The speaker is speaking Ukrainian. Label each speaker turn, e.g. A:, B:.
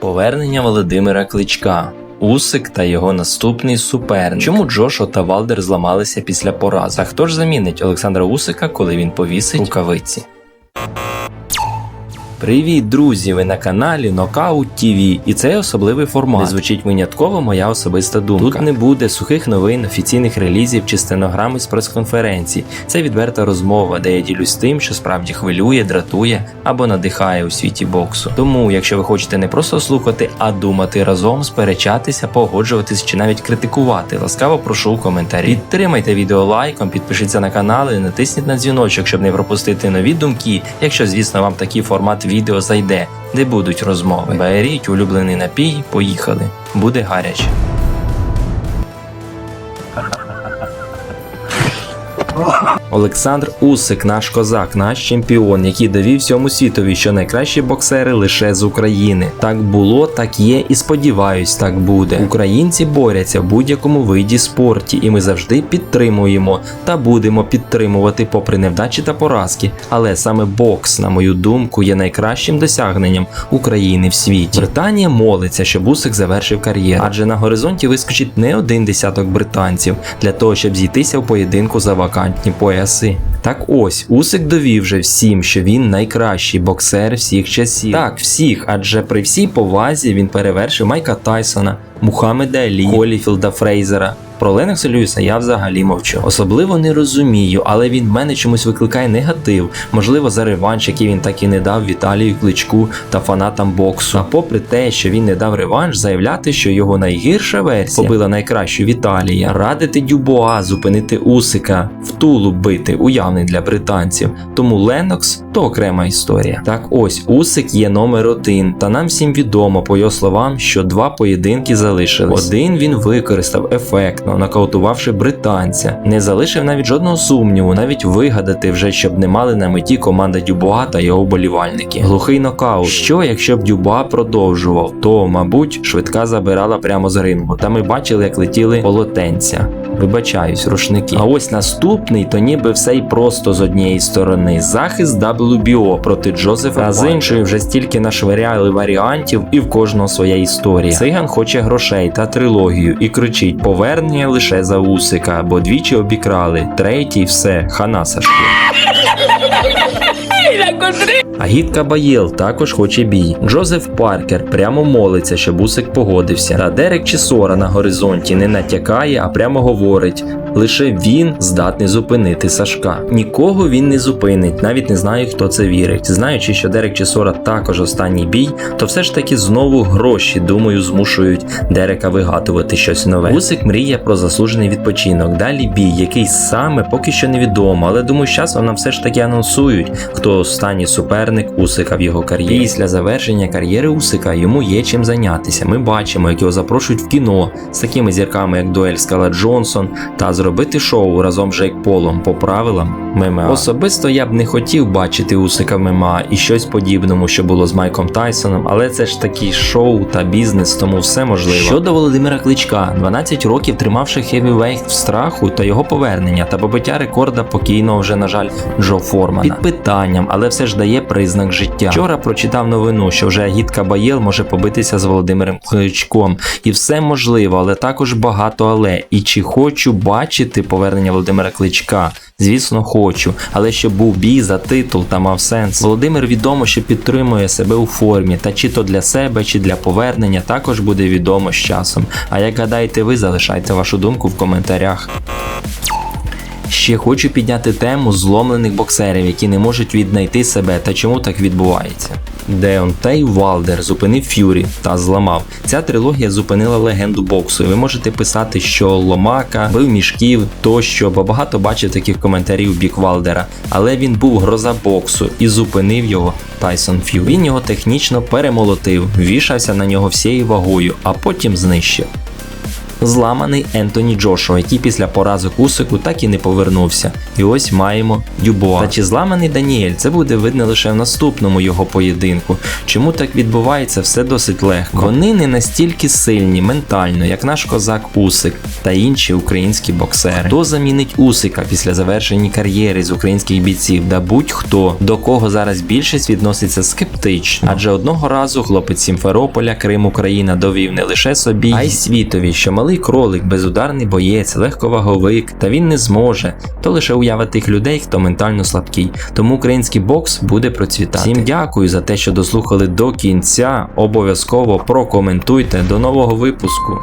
A: Повернення Володимира Кличка. Усик та його наступний суперник. Чому Джошо та Валдер зламалися після поразки? А хто ж замінить Олександра Усика, коли він повісить рукавиці? Привіт, друзі! Ви на каналі Knockout TV і це особливий формат, де звучить винятково моя особиста думка. Тут не буде сухих новин, офіційних релізів чи стенограми з прес-конференцій. Це відверта розмова, де я ділюсь тим, що справді хвилює, дратує або надихає у світі боксу. Тому, якщо ви хочете не просто слухати, а думати разом, сперечатися, погоджуватись чи навіть критикувати, ласкаво прошу у коментарі. Підтримайте відео лайком, підпишіться на канал і натисніть на дзвіночок, щоб не пропустити нові думки, якщо, звісно, вам такий формат відео зайде, де будуть розмови. Беріть улюблений напій, поїхали. Буде гаряче. Олександр Усик, наш козак, наш чемпіон, який довів всьому світові, що найкращі боксери лише з України. Так було, так є, і сподіваюсь, так буде. Українці борються в будь-якому виді спорті, і ми завжди підтримуємо та будемо підтримувати попри невдачі та поразки. Але саме бокс, на мою думку, є найкращим досягненням України в світі. Британія молиться, щоб Усик завершив кар'єру, адже на горизонті вискочить не один десяток британців для того, щоб зійтися в поєдинку за вакантні пояси. assim. Так ось Усик довів вже всім, що він найкращий боксер всіх часів. Так, всіх, адже при всій повазі він перевершив Майка Тайсона, Мухаммеда Алі, Холіфілда Фрейзера. Про Ленокса Льюіса я взагалі мовчу. Особливо не розумію, але він в мене чомусь викликає негатив. Можливо, за реванш, який він так і не дав Віталію Кличку та фанатам боксу. А попри те, що він не дав реванш, заявляти, що його найгірша версія побила найкращу Віталія, радити Дюбоа зупинити Усика, в тулу бити, уявний для британців. Тому Ленокс то окрема історія. Так ось Усик є номер один, та нам всім відомо, по його словам, що два поєдинки залишились. Один він використав ефектно, нокаутувавши британця, не залишив навіть жодного сумніву, навіть вигадати вже, щоб не мали на меті команда Дюбуа та його болівальники. Глухий нокаут. Що якщо б Дюбуа продовжував, то мабуть швидка забирала прямо з рингу. Та ми бачили, як летіли полотенця. Вибачаюсь, рушники. А ось наступний, то ніби все й просто з однієї сторони. Захист WBO проти Джозефа. А з іншої вже стільки нашвиряли варіантів, і в кожного своя історія. Циган хоче грошей та трилогію і кричить: повернення лише за Усика, бо двічі обікрали. Третій все, хана Сашко. А гідка Баєл також хоче бій. Джозеф Паркер прямо молиться, щоб Усик погодився. Та Дерек Чісора на горизонті не натякає, а прямо говорить. Лише він здатний зупинити Сашка. Нікого він не зупинить, навіть не знаю, хто це вірить. Знаючи, що Дерек Чісора також останній бій, то все ж таки знову гроші, думаю, змушують Дерека вигадувати щось нове. Усик мріє про заслужений відпочинок. Далі бій, який саме поки що невідомо, але думаю, з часом нам все ж таки анонсують, хто останній суперник Усика в його кар'єрі. Після завершення кар'єри Усика йому є чим зайнятися. Ми бачимо, як його запрошують в кіно з такими зірками, як Дуель Скала Джонсон, та зробити шоу разом з Джейк Полом по правилам ММА. Особисто я б не хотів бачити Усика в ММА і щось подібному, що було з Майком Тайсоном, але це ж такі шоу та бізнес, тому все можливо. Щодо Володимира Кличка, 12 років тримавши хевівейт в страху та його повернення та побиття рекорда покійного вже, на жаль, Джо Формана. Під питанням, але все ж дає признак життя. Вчора прочитав новину, що вже Агітка Баєл може побитися з Володимиром Кличком. І все можливо, але також багато але. І чи хочу бачити повернення Володимира Кличка? Звісно, хочу, але щоб був бій за титул та мав сенс. Володимир відомо, що підтримує себе у формі, та чи то для себе, чи для повернення також буде відомо з часом. А як гадаєте ви, залишайте вашу думку в коментарях. Ще хочу підняти тему зломлених боксерів, які не можуть віднайти себе та чому так відбувається. Деонтей Валдер зупинив Ф'юрі та зламав. Ця трилогія зупинила легенду боксу. І ви можете писати, що Ломака бив мішків тощо, бо багато бачив таких коментарів бік Валдера. Але він був гроза боксу і зупинив його Тайсон Ф'юрі. Він його технічно перемолотив, вішався на нього всією вагою, а потім знищив. Зламаний Ентоні Джошуа, який після поразок Усику так і не повернувся. І ось маємо Дюбуа. Та чи зламаний Даніель? Це буде видно лише в наступному його поєдинку. Чому так відбувається, все досить легко. Вони не настільки сильні ментально, як наш козак Усик та інші українські боксери. Хто замінить Усика після завершення кар'єри з українських бійців? Да будь-хто до кого зараз більшість відноситься скептично. Адже одного разу хлопець Сімферополя, Крим Україна довів не лише собі, а й світові, що малий кролик, безударний боєць, легковаговик, та він не зможе. То лише уява тих людей, хто ментально слабкий. Тому український бокс буде процвітати. Всім дякую за те, що дослухали до кінця. Обов'язково прокоментуйте. До нового випуску.